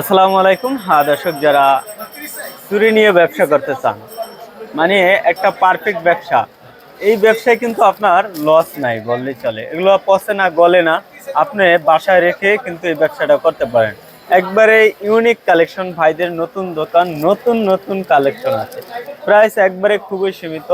আসসালামু আলাইকুম। হ্যাঁ দর্শক, যারা চুরি নিয়ে ব্যবসা করতে চান মানে একটা পারফেক্ট ব্যবসা, এই ব্যবসায় কিন্তু আপনার লস নাই, বললে চলে। এগুলো পচে না, গলে না, আপনি বাসায় রেখে কিন্তু এই ব্যবসাটা করতে পারেন। একবারে ইউনিক কালেকশন ভাইদের নতুন দোকান, নতুন নতুন কালেকশন আছে। প্রাইস একবারে খুবই সীমিত,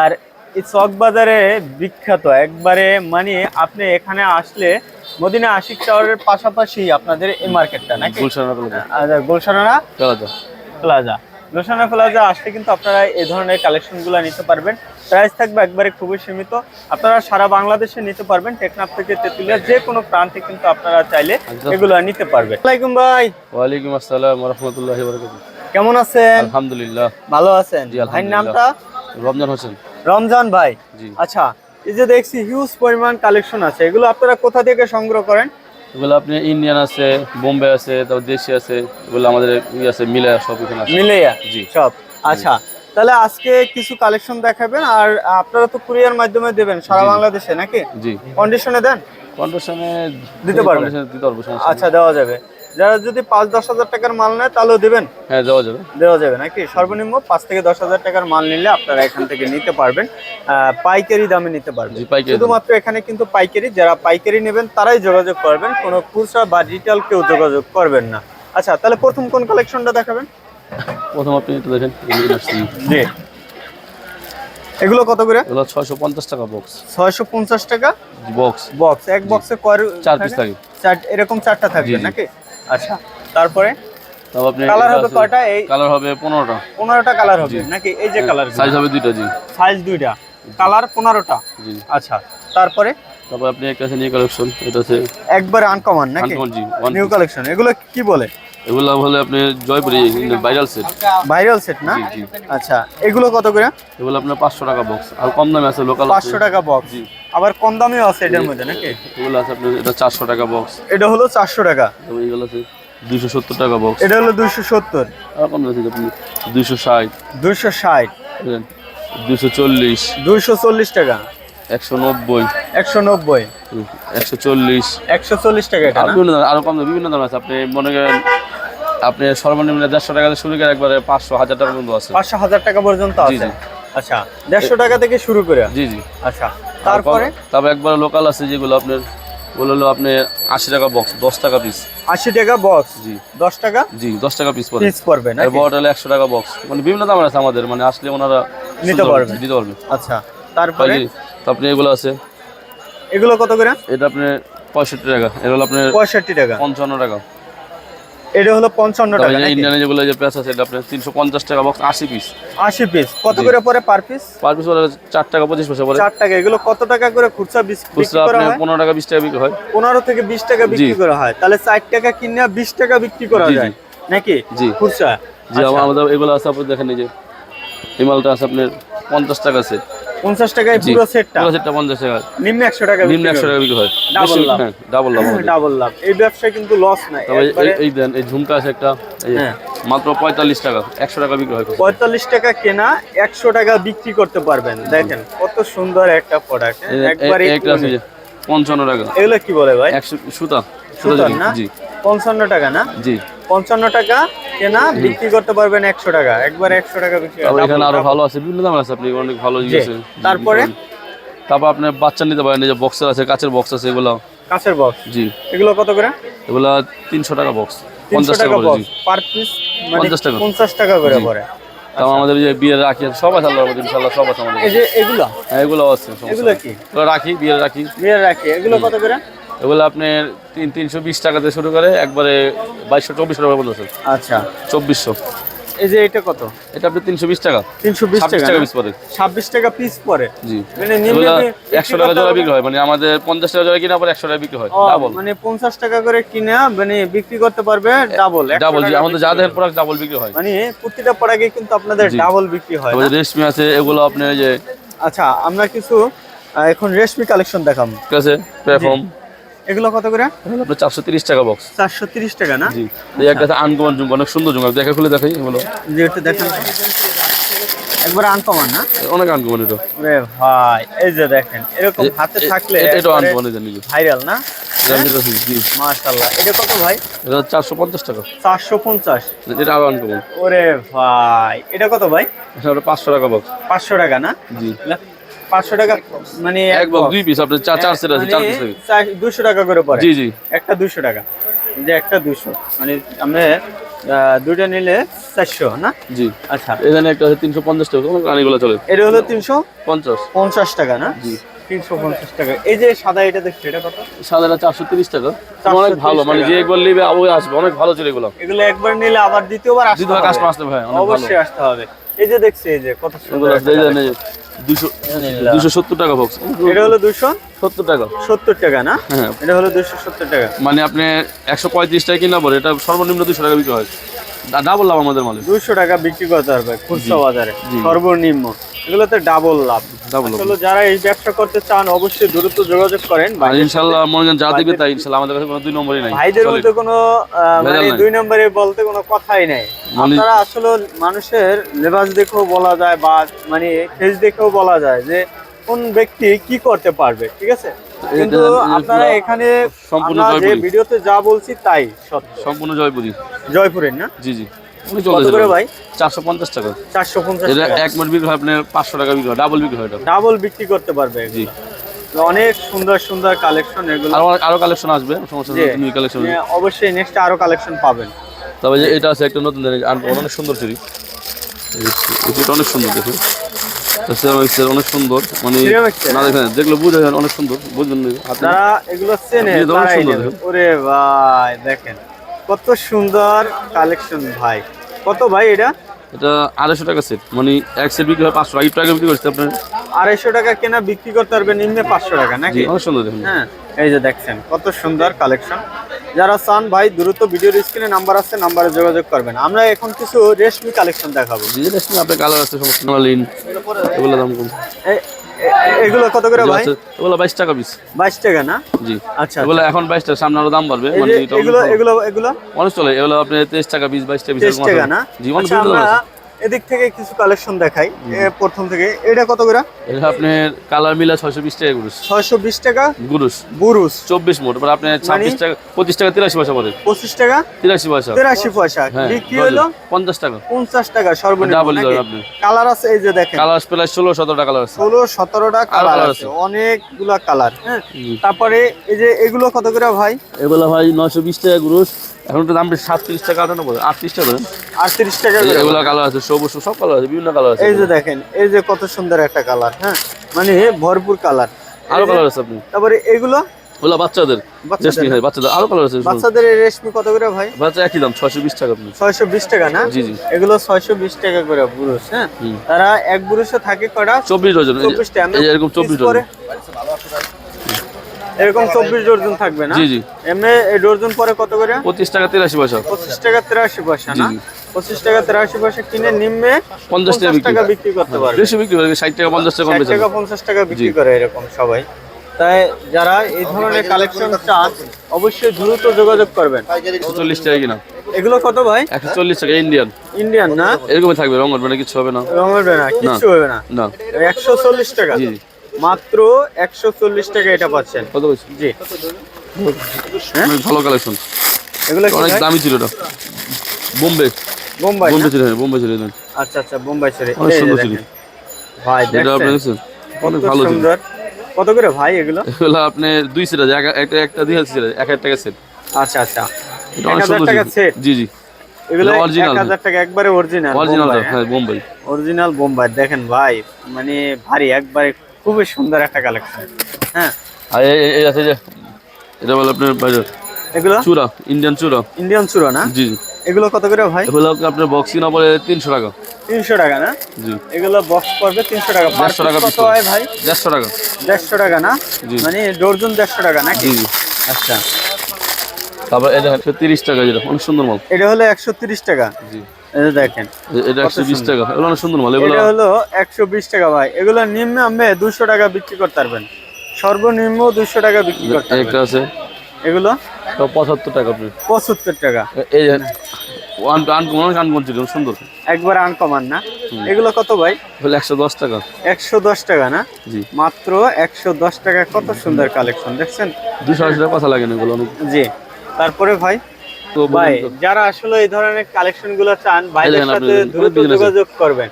আর এই চক বাজারে বিখ্যাত। একবারে মানে আপনি এখানে আসলে মদিনা আশিক টাওয়ারের পাশাপাশি আপনাদের এই মার্কেটটা নাকি? Gulshan plaza Gulshan plaza. Plaza. Gulshan plaza আসলে কিন্তু আপনারা এই ধরনের কালেকশনগুলো নিতে পারবেন। প্রাইস থাকবে একবারে খুবই সীমিত। আপনারা সারা বাংলাদেশে নিতে পারবেন টেকনাফ থেকে তেতুলিয়া যে কোনো প্রান্তে কিন্তু আপনারা চাইলে। এগুলো নিতে পারবেন। ওয়ালাইকুম ভাই। ওয়ালাইকুম আসসালাম রহমতুল্লাহ কেমন আছেন? আলহামদুলিল্লাহ। ভালো আছেন? জি, ভাইয়ের আলহামদুলিল্লাহ। নামটা? রমজান হোসেন। রমজান ভাই। জি। আচ্ছা এই যে দেখছি হিউজ পরিমাণ কালেকশন আছে এগুলো আপনারা কোথা থেকে সংগ্রহ করেন? এগুলো আপনি ইন্ডিয়ান আছে বোম্বে আছে তারপর দেশি আছে এগুলো আমাদের ই আছে মিলে সব এখানে আছে। মিলেয়া জি। সব। আচ্ছা তাহলে আজকে কিছু কালেকশন দেখাবেন আর আপনারা তো কুরিয়ার মাধ্যমে দেবেন সারা বাংলাদেশে নাকি? জি। কন্ডিশনে দেন? কন্ডিশনে দিতে পারবেন? দিতে পারব আচ্ছা দেওয়া যাবে। যারা যদি পাঁচ দশ হাজার টাকার মাল নেয় তাহলেও দেবেন? হ্যাঁ দেওয়া যাবে। দেওয়া যাবে নাকি? সর্বনিম্ন পাঁচ থেকে দশ হাজার টাকার মাল নিলে আপনারা এখান থেকে নিতে পারবেন। পাইকারি দামে নিতে পারবেন। শুধুমাত্র এখানে কিন্তু পাইকারি যারা পাইকারি নেবেন তারাই যোগাযোগ করবেন। কোনো খুচরা বা রিটেল কেউ যোগাযোগ করবেন না। আচ্ছা তাহলে প্রথম কোন কালেকশনটা দেখাবেন? প্রথম আপনি একটু দেখেন এগুলো জি। এগুলো কত করে? এগুলো ছয়শো পঞ্চাশ টাকা বক্স ছয়শো পঞ্চাশ টাকা? বক্স বক্স এক বক্সে কয় চার পিস থাকে। চার এরকম চারটা থাকবে। নাকি? আচ্ছা। তারপরে? কালার হবে কয়টা? এই কালার হবে পনেরোটা। পনেরোটা কালার হবে। নাকি এই যে কালার সাইজ হবে দুইটা জি। সাইজ দুইটা। কালার জি। আচ্ছা। তারপরে? তারপর আপনি একটা আছে নিউ কালেকশন এটা আছে একবার আনকমন নাকি? আনকমন জি নিউ কালেকশন এগুলো কি বলে? এগুলো হলে আপনি Jaipuri viral set viral set না? আচ্ছা। এগুলো কত করে? এগুলো আপনার পাঁচশো টাকা বক্স আর কম দামে আছে লোকাল টাকা বক্স জি। আবার কম দামিও আছে এটার মধ্যে নাকি? এগুলো আছে আপনার এটা চারশো টাকা বক্স এটা হলো চারশো টাকা। এগুলো আছে দুইশো সত্তর টাকা বক্স এটা হলো দুইশো সত্তর। আর কম আছে আপনি দুইশো ষাট। দুইশো ষাট। দুইশো চল্লিশ। দুইশো চল্লিশ টাকা। একশো নব্বই। একশো নব্বই। একশো চল্লিশ। একশো চল্লিশ টাকা? বিভিন্ন দাম আরও কম দাম বিভিন্ন দাম আছে। আপনি মনে করেন আপনি সর্বনিম্ন দেড়শো টাকা থেকে শুরু করে একবারে পাঁচশো হাজার টাকা পর্যন্ত আছে। পাঁচশো হাজার টাকা পর্যন্ত আছে। আচ্ছা দেড়শো টাকা থেকে শুরু করে? জি জি। আচ্ছা। তারপরে তারপর? একবার লোকাল আছে যেগুলো আপনার ওগুলো হলো আপনি আশি টাকা বক্স দশ টাকা পিস আশি টাকা বক্স জি। দশ টাকা? জি দশ টাকা পিস পিস পড়বে না বড়টা হলো একশো টাকা বক্স মানে বিভিন্ন দামের আছে আমাদের মানে আসলে ওনারা নিতে পারবে। নিতে পারবে। আচ্ছা তারপরে? তারপরে এগুলো আছে। এগুলো কত করে? এটা আপনার পঁয়ষট্টি টাকা এটা হলো আপনার পঁয়ষট্টি টাকা। পঞ্চান্ন টাকা। এটা হলো পঞ্চান্ন তারপরে টাকা নাকি? ইন্ডিয়ানে যেগুলো যে প্যাচ আছে এটা আপনার তিনশো পঞ্চাশ টাকা বক্স আশি পিস আশি পিস কত করে পরে পার পিস পার পিস পরে চার টাকা পঁচিশ পয়সা পরে। চার টাকা। এগুলো কত টাকা করে খুচরা বিক্রি খুচরা করা হয় পনেরো টাকা বিশ টাকা বিক্রি হয়। পনেরো থেকে বিশ টাকা বিক্রি করা হয়। তাহলে চার টাকা কিনে বিশ টাকা বিক্রি করা জি, জি। যায় নাকি? জি। খুচরা। যে আচ্ছা, আমাদের এগুলো আছে আপনি দেখেন এই যে এই মালটা আছে আপনার পঞ্চাশ টাকা সেট পঞ্চাশ টাকায় পুরো সেটটা। পুরো সেটটা পঞ্চাশ টাকা। নিম্ন একশো টাকা নিম্ন একশো টাকা বিক্রি হয়। Double লাভ। হ্যাঁ ডাবল লাভ। ডাবল লাভ। এই ব্যবসায় কিন্তু লস নাই। তবে এই- দেন এই ঝুমকা আছে একটা হ্যাঁ। মাত্র পঁয়তাল্লিশ টাকা একশো টাকা বিক্রি হয় পঁয়তাল্লিশ টাকা কেনা একশো টাকা বিক্রি করতে পারবেন। দেখেন কত সুন্দর একটা প্রোডাক্ট একবারে একটা আছে পঞ্চান্ন টাকা। এগুলো কি বলে ভাই? একশো সুতা। সুতার না? জি। পঞ্চান্ন টাকা না? জি। পঞ্চান্ন টাকা কেনা বিক্রি করতে পারবেন একশো টাকা। একবার একশো টাকা বিক্রি এখানে আরও ভালো আছে বিভিন্ন দাম আছে আপনি অনেক ভালো জিনিস তারপরে? তারপর আপনি বাচ্চা নিতে পারেন যে বক্সের আছে কাচের বক্স আছে এগুলো। কাঁচের বক্স জি। এগুলো কত করে? এগুলা তিনশো টাকা বক্স পঞ্চাশ টাকা বক্স পার পিস 50 টাকা। পঞ্চাশ টাকা করে জি। পড়ে। তারপর আমাদের যে বিয়ের রাখি আছে সব আছে আল্লাহর ইনশাআল্লাহ সব আছে আমাদের এই যে এগুলো? হ্যাঁ এগুলো আছে এগুলো কি? এগুলো রাখি বিয়ের রাখি। বিয়ের রাখি। এগুলো কত করে? এগুলো আপনার তিন তিনশো বিশ টাকাতে শুরু করে একবারে বাইশশো চব্বিশশো টাকা পর্যন্ত আচ্ছা। চব্বিশশো। এই যে এটা কত? এটা আপনি তিনশো বিশ টাকা। তিনশো বিশ টাকা পিস পরে। ছাব্বিশ টাকা পিস পরে? জি। মানে একশো টাকা জোড়া বিক্রি হয় মানে আমাদের পঞ্চাশ টাকা জোড়া কিনা পরে একশো টাকা বিক্রি হয় ডাবল মানে পঞ্চাশ টাকা করে কিনে মানে বিক্রি করতে পারবে ডাবল ডাবল জি আমাদের যা দেখেন প্রোডাক্ট ডাবল বিক্রি হয়। মানে প্রতিটা প্রোডাক্টে কিন্তু আপনাদের ডাবল বিক্রি হয় রেশমি আছে এগুলো আপনি যে আচ্ছা আমরা কিছু এখন রেশমি কালেকশন দেখাম ঠিক আছে প্ল্যাটফর্ম এগুলো কত করে? আপনার চারশো তিরিশ টাকা বক্স চারশো তিরিশ টাকা না? জি। এই একটা আনকমন ঝুমকা অনেক সুন্দর ঝুমকা দেখা খুলে দেখাই এগুলো। যেটা দেখেন। একবার আনকমান না? অনেক আনকমন এটা। রে ভাই এই যে দেখেন এরকম হাতে থাকলে এ- এটাও আনকমন এটা নিজে ভাইরাল না? জি। মাশাল্লাহ এটা কত ভাই? এটা চারশো পঞ্চাশ টাকা। চারশো পঞ্চাশ। এটা আরও আনকমন ওরে ভাই এটা কত ভাই? এটা হলো পাঁচশো টাকা বক্স পাঁচশো টাকা না? জি। পাঁচশো টাকা মানে এক বক্স দুই পিস আপনার চার চার সেট আছে চার পিস থাকে দুশো টাকা করে পড়ে। জি জি। একটা দুশো টাকা। যে একটা দুশো মানে আমরা দুইটা নিলে চারশো না? জি। আচ্ছা। এখানে একটা আছে তিনশো পঞ্চাশ টাকা কোনো রানিগুলো চলে। এটা হলো তিনশো পঞ্চাশ। পঞ্চাশ টাকা না? জি। তিনশো পঞ্চাশ টাকা। এই যে সাদা এটা দেখছি এটা কত? সাদাটা টাকা। 430 অনেক ভালো মানে টাকা। যে একবার নেবে আবার আসবে। অনেক ভালো ছিল এগুলো। এগুলো একবার নিলে আবার দ্বিতীয়বার আসতে হবে। কাস্টমার আসতে ভাই অবশ্যই আসতে হবে। এই যে দেখছি এই যে কত সুন্দর দুশো সত্তর টাকা বক্স এটা হলো দুশো সত্তর টাকা। সত্তর টাকা না? হ্যাঁ। এটা হলো দুশো সত্তর টাকা। মানে আপনি একশো পঁয়ত্রিশ টাকা কিনা পরে এটা সর্বনিম্ন দুশো টাকা বিক্রি হয়। ডাবল লাভ আমাদের মালে। দুশো টাকা বিক্রি করতে পারবে খুচরা বাজারে। সর্বনিম্ন। এগুলোতে ডাবল লাভ। ডাবল আসলে যারা এই ব্যবসা করতে চান অবশ্যই দ্রুত যোগাযোগ করেন। আর ইনশাল্লাহ মনে যা দেখবে তাই ইনশাল্লাহ আমাদের কাছে কোনো দুই নম্বরই নাই। ভাইদের মধ্যে কোনো মানে দুই নম্বরে বলতে কোনো কথাই নাই। মানে- আপনারা আসলে মানুষের লেবাস দেখেও বলা যায় বা মানে ফেস দেখেও বলা যায় যে কোন ব্যক্তি কি করতে পারবে ঠিক আছে? কিন্তু আপনারা এখানে সম্পূর্ণ যে ভিডিওতে যা বলছি তাই সত্য। সম্পূর্ণ জয়পুরি জয়পুরের না? জি জি। কত করে ভাই? চারশো পঞ্চাশ টাকা। এটা এক বিক্রি হয় আপনার পাঁচশো টাকা বিক্রি হয় ডাবল বিক্রি হয় ডাবল বিক্রি করতে পারবে। জি। অনেক সুন্দর সুন্দর কালেকশন এগুলো। আরও আরও কালেকশন আসবে সমস্যা। নিউ কালেকশন অবশ্যই নেক্সট আরও কালেকশন পাবেন। তবে যে এটা আছে একটা নতুন জিনিস অনেক সুন্দর চুরি এটা অনেক সুন্দর দেখুন। অনেক সুন্দর মানে না দেখেন বুঝে যান অনেক সুন্দর বুঝবেন এগুলো চেনে অনেক সুন্দর ওরে ভাই দেখেন কত সুন্দর কালেকশন ভাই। কত ভাই এটা? এটা আড়াইশো টাকা সেট মানে এক সেট বিক্রি হয় পাঁচশো। টাকা বিক্রি করছে আপনার? আড়াইশো টাকা কেনা বিক্রি করতে পারবে নিম্নে পাঁচশো টাকা নাকি? অনেক সুন্দর দেখুন। হ্যাঁ এই যে দেখছেন কত সুন্দর কালেকশন যারা চান ভাই দ্রুত ভিডিওর স্ক্রিনে নাম্বার আছে নাম্বারে যোগাযোগ করবেন। আমরা এখন কিছু রেশমি কালেকশন দেখাবো। রেশমি আপনার কালার আছে সমস্ত লিন এগুলো দাম কম। এগুলো কত করে ভাই? এগুলো বাইশ টাকা পিস বাইশ টাকা না? জি। আচ্ছা এগুলো এখন বাইশ টাকা সামনে আরও দাম বাড়বে। মানে এগুলো এগুলো এগুলো? অনেক চলে এগুলো আপনি তেইশ টাকা পিস বাইশ টাকা পিস তেইশ টাকা না? জি আচ্ছা, আমরা। এদিক থেকে কিছু কালেকশন দেখাই। প্রথম থেকে। এটা কত করে? এটা আপনার কালার মিলা ছয়শো বিশ টাকা গুরুস। ছয়শো বিশ টাকা? গুরুস। বুরুস চব্বিশ মোট মানে আপনার ছাব্বিশ টাকা পঁচিশ টাকা তিরাশি পয়সা পড়ে পঁচিশ টাকা? তিরাশি পয়সা। তেরাশি পয়সা। কি বিক্রি হলো পঞ্চাশ টাকা। পঞ্চাশ টাকা সর্বনিম্ন ডাবল? দাম আপনি। কালার আছে এই যে দেখেন। কালার প্রায় ষোলো সতেরো টাকা কালার আছে। ষোলো টাকা কালার আছে। অনেকগুলা কালার হ্যাঁ। তারপরে এই যে এগুলো কত করে ভাই? এগুলো ভাই নয়শো বিশ টাকা গুরুস। এখন তো দাম বেশি সাতত্রিশ টাকা আটানব্বই আটত্রিশ টাকা ধরেন। আটত্রিশ টাকা এগুলো কালার আছে সবুজ সব কালার আছে বিভিন্ন কালার আছে এই যে দেখেন এই যে কত সুন্দর একটা কালার হ্যাঁ? মানে ভরপুর কালার আরও কালার আছে আপনি। তারপরে এগুলো? ওগুলো বাচ্চাদের বাচ্চাদের রেশমি হয় বাচ্চাদের আরও কালার আছে বাচ্চাদের রেশমি কত করে ভাই? বাচ্চা একই দাম ছয়শো বিশ টাকা আপনি। ছয়শো বিশ টাকা না? জি জি। এগুলো ছয়শো বিশ টাকা করে হ্যাঁ? তারা এক বুরুষে থাকে কটা? চব্বিশ ডজন এই যে- চব্বিশ এই এরকম ডজন। এরকম চব্বিশ ডর্জন থাকবে না? জি জি। এমনি এই ডর্জন পরে কত করে? পঁচিশ টাকা তিরাশি পয়সা। পঁচিশ টাকা তেরাশি পয়সা না। পঁচিশ টাকা তেরাশি পয়সা কিনে নিম্নে পঞ্চাশ টাকা পঞ্চাশ বিক্রি টাকা করতে পারবে। বেশি বিক্রি করে ষাট টাকা পঞ্চাশ টাকা পঞ্চাশ বিক্রি করে এরকম সবাই। তাই যারা এই ধরনের কালেকশন চান অবশ্যই দ্রুত যোগাযোগ করবেন। চল্লিশ টাকা কিনা। এগুলো কত ভাই? একশো চল্লিশ টাকা ইন্ডিয়ান ইন্ডিয়ান না? এরকমই থাকবে রঙ উঠবে না কিছু হবে না। রং হবে না কিচ্ছু হবে না। না। একশো চল্লিশ টাকা। মাত্র একশো চল্লিশ টাকা এটা পাচ্ছেন। কত জি। ভালো কালেকশন এগুলো অনেক দামি ছিল এটা। বোম্বে। বোম্বাই বোম্বে ছিল হ্যাঁ, বোম্বে ছিল আচ্ছা আচ্ছা বোম্বাই ছেড়ে অনেক সুন্দর ছিল। ভাই দেখছেন? অনেক ভালো ছিল। সুন্দর। কত করে ভাই এগুলো? এগুলো আপনি দুই সেট আছে। এক- একটা একটা দুই হাজার সেট এক হাজার টাকা সেট আচ্ছা আচ্ছা। এটা অনেক সুন্দর টাকা ছিল। সেট জি জি। এগুলো এটা এক হাজার টাকা একবারে অরিজিনাল অরিজিনাল হ্যাঁ? বোম্বাই। অরিজিনাল বোম্বাই। দেখেন ভাই মানে ভারী একবারে খুবই সুন্দর একটা কালেকশন হ্যাঁ। আর এই- আছে যে এটা বলে আপনার বাইরে। এগুলো? চূড়া ইন্ডিয়ান চূড়া। ইন্ডিয়ান চুরো না? জি এগুলো কত করে ভাই? এগুলো আপনার বক্সিং না পড়ে তিনশো টাকা। তিনশো টাকা না? জি। এগুলো বক্স পড়বে তিনশো টাকা। দেড়শো টাকা কত হয় ভাই? দেড়শো টাকা। দেড়শো টাকা না? জি। মানে ডর্জন দেড়শো টাকা নাকি? জি। আচ্ছা। তারপর এটা হচ্ছে তিরিশ টাকা যেটা অনেক সুন্দর মাল। এটা হলো একশো তিরিশ টাকা। জি। এই দেখেন এটা একশো বিশ টাকা। এগুলো অনেক সুন্দর মাল এগুলো এটা হলো টাকা ভাই। এগুলো নিম্ন আমি টাকা বিক্রি করতে পারবেন। সর্বনিম্ন টাকা বিক্রি করতে একটা আছে। এগুলো? তো পঁচাত্তর টাকা আপনি পঁচাত্তর টাকা। এই যে আনকমন আনকমন ছিল সুন্দর। একবার আনকমান না? এগুলো কত ভাই? একশো দশ টাকা। একশো দশ টাকা না? জি। মাত্র একশো দশ টাকা। কত সুন্দর কালেকশন দেখছেন? দুশো টাকা কথা লাগে না এগুলো জি। তারপরে ভাই? তো ভাই যারা আসলে এই ধরনের কালেকশনগুলো চান ভাইদের সাথে দ্রুত। যোগাযোগ করবেন।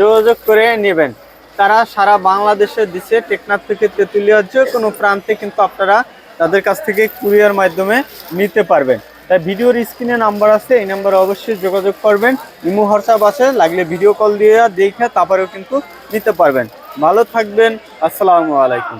যোগাযোগ করে নেবেন। তারা সারা বাংলাদেশে দিচ্ছে টেকনাফ থেকে তেতুলিয়ার যে কোনো প্রান্তে কিন্তু আপনারা তাদের কাছ থেকে কুরিয়ার মাধ্যমে নিতে পারবেন। তাই ভিডিওর স্ক্রিনে নাম্বার আছে এই নাম্বারে অবশ্যই যোগাযোগ করবেন। ইমো হোয়াটসঅ্যাপ আছে লাগলে ভিডিও কল দিয়ে দেখে তারপরেও কিন্তু নিতে পারবেন। ভালো থাকবেন আসসালামু আলাইকুম।